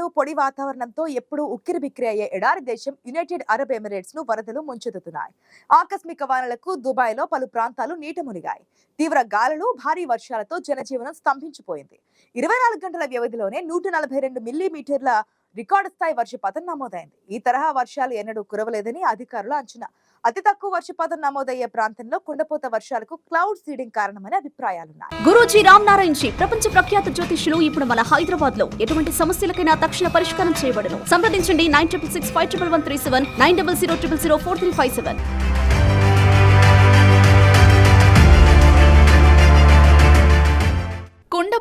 పొడి వాతావరణంతో ఎప్పుడూ ఉక్కిరిబిక్కిరి అయ్యే ఎడారి దేశం యునైటెడ్ అరబ్ ఎమిరేట్స్ను వరదలు ముంచెత్తుతున్నాయి. ఆకస్మిక వానలకు దుబాయ్లో పలు ప్రాంతాలు నీట మునిగాయి. తీవ్ర గాలులు భారీ వర్షాలతో జనజీవనం స్తంభించిపోయింది. ఇరవై నాలుగు గంటల వ్యవధిలోనే నూట నలభై రెండు మిల్లీమీటర్ల రికార్డు స్థాయి వర్షపాతం నమోదైంది. ఈ తరహా వర్షాలు ఎన్నడూ కురవలేదని అధికారులు అంచనా అతి తక్కువ వర్షపాతం నమోదయ్యే ప్రాంతంలో కుండపోత వర్షాలకు క్లౌడ్ సీడింగ్ కారణమని అభిప్రాయాలున్నాయి. గురూజీ రామ్ నారాయణ్ జీ ప్రపంచ ప్రఖ్యాత జ్యోతిష్యులు ఇప్పుడు మన హైదరాబాద్లో ఎటువంటి సమస్యలకైనా తక్షణ పరిష్కారం చేయబడను. సంప్రదించండి nine triple six five triple one three seven nine double zero triple zero four three five seven.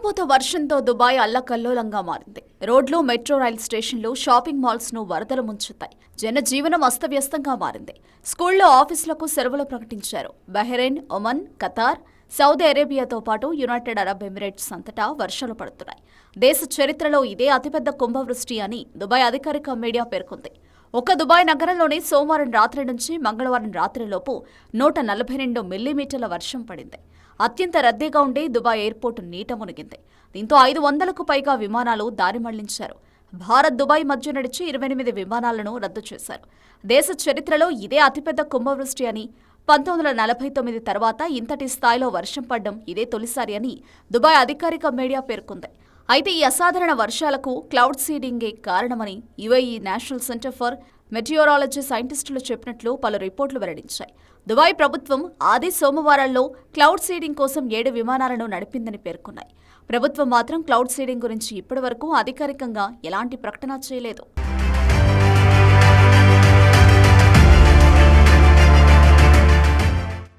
కుండపోత వర్షంతో దుబాయ్ అల్లకల్లోలంగా మారింది. రోడ్లు మెట్రో రైల్ స్టేషన్లు షాపింగ్ మాల్స్ను వరదలు ముంచుతాయి. జనజీవనం అస్తవ్యస్తంగా మారింది. స్కూల్లో ఆఫీసులకు సెలవులు ప్రకటించారు. బహ్రెయిన్ ఒమన్ ఖతార్ సౌదీ అరేబియాతో పాటు యునైటెడ్ అరబ్ ఎమిరేట్స్ అంతటా వర్షాలు పడుతున్నాయి. దేశ చరిత్రలో ఇదే అతిపెద్ద కుంభవృష్టి అని దుబాయ్ అధికారిక మీడియా పేర్కొంది. ఒక్క దుబాయ్ నగరంలోనే సోమవారం రాత్రి నుంచి మంగళవారం రాత్రిలోపు నూట నలభై రెండు మిల్లీమీటర్ల వర్షం పడింది. అత్యంత రద్దీగా ఉండే దుబాయ్ ఎయిర్పోర్టు నీట మునిగింది. దీంతో ఐదు వందలకు పైగా విమానాలు దారి మళ్ళించారు. భారత్ దుబాయ్ మధ్య నడిచి ఇరవై ఎనిమిది విమానాలను రద్దు చేశారు. దేశ చరిత్రలో ఇదే అతిపెద్ద కుంభవృష్టి అని పంతొమ్మిది వందల నలభై తొమ్మిది తర్వాత ఇంతటి స్థాయిలో వర్షం పడడం ఇదే తొలిసారి అని దుబాయ్ అధికారిక మీడియా పేర్కొంది. అయితే ఈ అసాధారణ వర్షాలకు క్లౌడ్ సీడింగే కారణమని UAE national centre for meteorology సైంటిస్టులు చెప్పినట్లు పలు రిపోర్టులు వెల్లడించాయి. దుబాయ్ ప్రభుత్వం ఆది సోమవారాల్లో క్లౌడ్ సీడింగ్ కోసం ఏడు విమానాలను నడిపిందని పేర్కొన్నాయి. ప్రభుత్వం మాత్రం క్లౌడ్ సీడింగ్ గురించి ఇప్పటివరకు అధికారికంగా ఎలాంటి ప్రకటన చేయలేదు.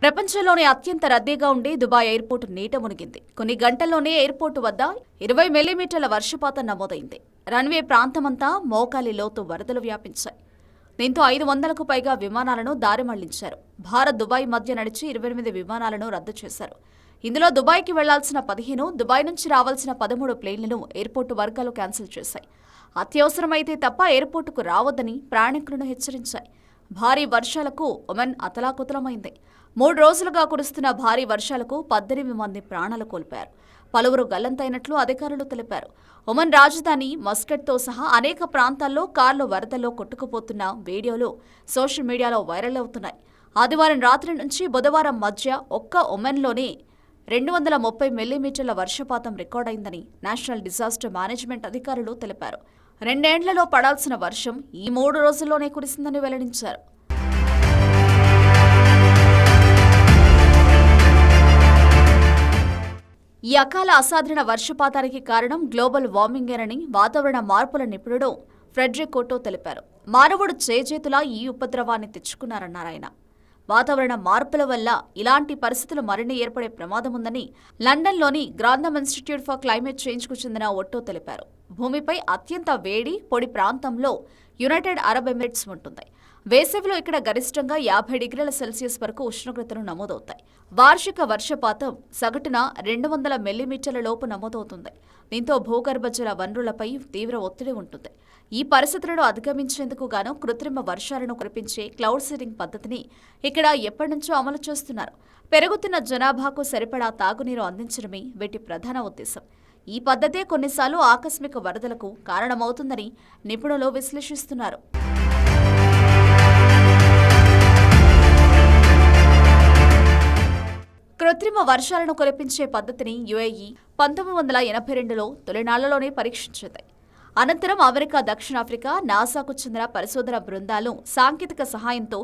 ప్రపంచంలోనే అత్యంత రద్దీగా ఉండే దుబాయ్ ఎయిర్పోర్ట్ నీట మునిగింది. కొన్ని గంటల్లోనే ఎయిర్పోర్టు వద్ద ఇరవై మిల్లీమీటర్ల వర్షపాతం నమోదైంది. రన్వే ప్రాంతమంతా మోకాలి లోతు వరదలు వ్యాపించాయి. దీంతో ఐదు వందలకు పైగా విమానాలను దారి మళ్ళించారు. భారత్ దుబాయ్ మధ్య నడిచి ఇరవై ఎనిమిది విమానాలను రద్దు చేశారు. ఇందులో దుబాయ్కి వెళ్ళాల్సిన పదిహేను దుబాయ్ నుంచి రావాల్సిన పదమూడు ప్లేన్లను ఎయిర్పోర్టు వర్గాలు క్యాన్సిల్ చేశాయి. అత్యవసరమైతే తప్ప ఎయిర్పోర్టుకు రావద్దని ప్రయాణికులను హెచ్చరించాయి. భారీ వర్షాలకు ఒమెన్ అతలాకుతలమైంది. మూడు రోజులుగా కురుస్తున్న భారీ వర్షాలకు పద్దెనిమిది మంది ప్రాణాలు కోల్పోయారు. పలువురు గల్లంతైనట్లు అధికారులు తెలిపారు. ఒమన్ రాజధాని మస్కట్తో సహా అనేక ప్రాంతాల్లో కార్లు వరదల్లో కొట్టుకుపోతున్న వీడియోలు సోషల్ మీడియాలో వైరల్ అవుతున్నాయి. ఆదివారం రాత్రి నుంచి బుధవారం మధ్య ఒక్క ఒమెన్లోనే రెండు వందల ముప్పై మిల్లీమీటర్ల వర్షపాతం రికార్డైందని నేషనల్ డిజాస్టర్ మేనేజ్మెంట్ అధికారులు తెలిపారు. రెండేండ్లలో పడాల్సిన వర్షం ఈ మూడు రోజుల్లోనే కురిసిందని వెల్లడించారు. ఈ అకాల అసాధారణ వర్షపాతానికి కారణం గ్లోబల్ వార్మింగేనని వాతావరణ మార్పుల నిపుణుడు ఫ్రెడ్రిక్ కోటో తెలిపారు. మానవుడు చేజేతులా ఈ ఉపద్రవాన్ని తెచ్చుకున్నారన్నారాయన వాతావరణ మార్పుల వల్ల ఇలాంటి పరిస్థితులు మరిన్ని ఏర్పడే ప్రమాదం ఉందని లండన్లోని గ్రాంధమ్ ఇన్స్టిట్యూట్ ఫర్ క్లైమేట్ చేంజ్కు చెందిన ఒట్టో తెలిపారు. భూమిపై అత్యంత వేడి పొడి ప్రాంతంలో యునైటెడ్ అరబ్ ఎమిరేట్స్ ఉంటుంది వేసవిలో ఇక్కడ గరిష్టంగా యాభై డిగ్రీల సెల్సియస్ వరకు ఉష్ణోగ్రతలు నమోదవుతాయి. వార్షిక వర్షపాతం సగటున రెండు వందల మిల్లీమీటర్ల లోపు నమోదవుతుంది. దీంతో భూగర్భ జల వనరులపై తీవ్ర ఒత్తిడి ఉంటుంది. ఈ పరిస్థితులను అధిగమించేందుకు గాను కృత్రిమ వర్షాలను కురిపించే క్లౌడ్ సీడింగ్ పద్ధతిని ఇక్కడ ఎప్పటి నుంచో అమలు చేస్తున్నారు. పెరుగుతున్న జనాభాకు సరిపడా తాగునీరు అందించడమే వీటి ప్రధాన ఉద్దేశం. ఈ పద్ధతే కొన్నిసార్లు ఆకస్మిక వరదలకు కారణమవుతుందని నిపుణులు విశ్లేషిస్తున్నారు. కృత్రిమ వర్షాలను కురిపించే పద్ధతిని యుఏఈ పంతొమ్మిది వందల ఎనభై రెండులో తొలినాళ్ళలోనే పరీక్షించింది. అనంతరం అమెరికా దక్షిణాఫ్రికా నాసాకు చెందిన పరిశోధన బృందాలు సాంకేతిక సహాయంతో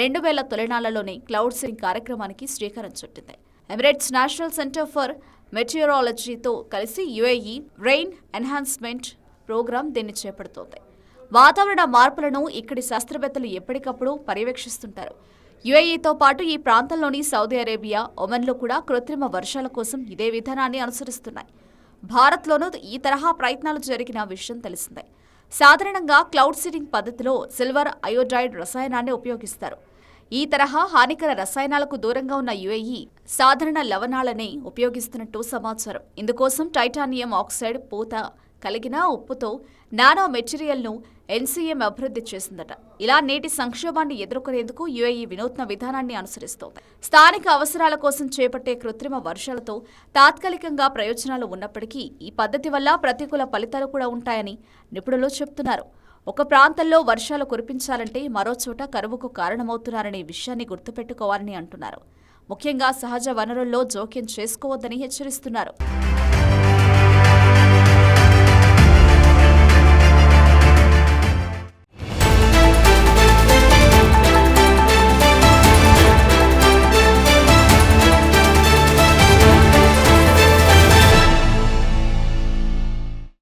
రెండు వేల తొలినాళ్ళలోనే క్లౌడ్ సీడింగ్ కార్యక్రమానికి శ్రీకారం చుట్టింది. ఎమిరేట్స్ నేషనల్ సెంటర్ ఫర్ మెటీరియరాలజీతో కలిసి యుఏఈ రెయిన్ ఎన్హాన్స్మెంట్ ప్రోగ్రాం దీన్ని చేపడుతోంది. వాతావరణ మార్పులను ఇక్కడి శాస్త్రవేత్తలు ఎప్పటికప్పుడు పర్యవేక్షిస్తుంటారు. యుఏఈతో పాటు ఈ ప్రాంతంలోని సౌదీ అరేబియా ఒమన్లో కూడా కృత్రిమ వర్షాల కోసం ఇదే విధానాన్ని అనుసరిస్తున్నాయి. భారత్లోనూ ఈ తరహా ప్రయత్నాలు జరిగిన విషయం తెలిసిందే. సాధారణంగా క్లౌడ్ సీడింగ్ పద్ధతిలో సిల్వర్ అయోడైడ్ రసాయనాన్ని ఉపయోగిస్తారు. ఈ తరహా హానికర రసాయనాలకు దూరంగా ఉన్న యుఏఈ సాధారణ లవణాలనే ఉపయోగిస్తున్నట్టు సమాచారం. ఇందుకోసం టైటానియం ఆక్సైడ్ పూత కలిగిన ఉప్పుతో నానో మెటీరియల్ను ఎన్సీఎం అభివృద్ధి చేసిందట. ఇలా నేటి సంక్షోభాన్ని ఎదుర్కొనేందుకు యుఏఈ వినూత్న విధానాన్ని అనుసరిస్తోంది. స్థానిక అవసరాల కోసం చేపట్టే కృత్రిమ వర్షాలతో తాత్కాలికంగా ప్రయోజనాలు ఉన్నప్పటికీ ఈ పద్ధతి వల్ల ప్రతికూల ఫలితాలు కూడా ఉంటాయని నిపుణులు చెబుతున్నారు. ఒక ప్రాంతంలో వర్షాలు కురిపించాలంటే మరో చోట కరువుకు కారణమవుతున్నారనే విషయాన్ని గుర్తుపెట్టుకోవాలని అంటున్నారు. ముఖ్యంగా సహజ వనరుల్లో జోక్యం చేసుకోవద్దని హెచ్చరిస్తున్నారు.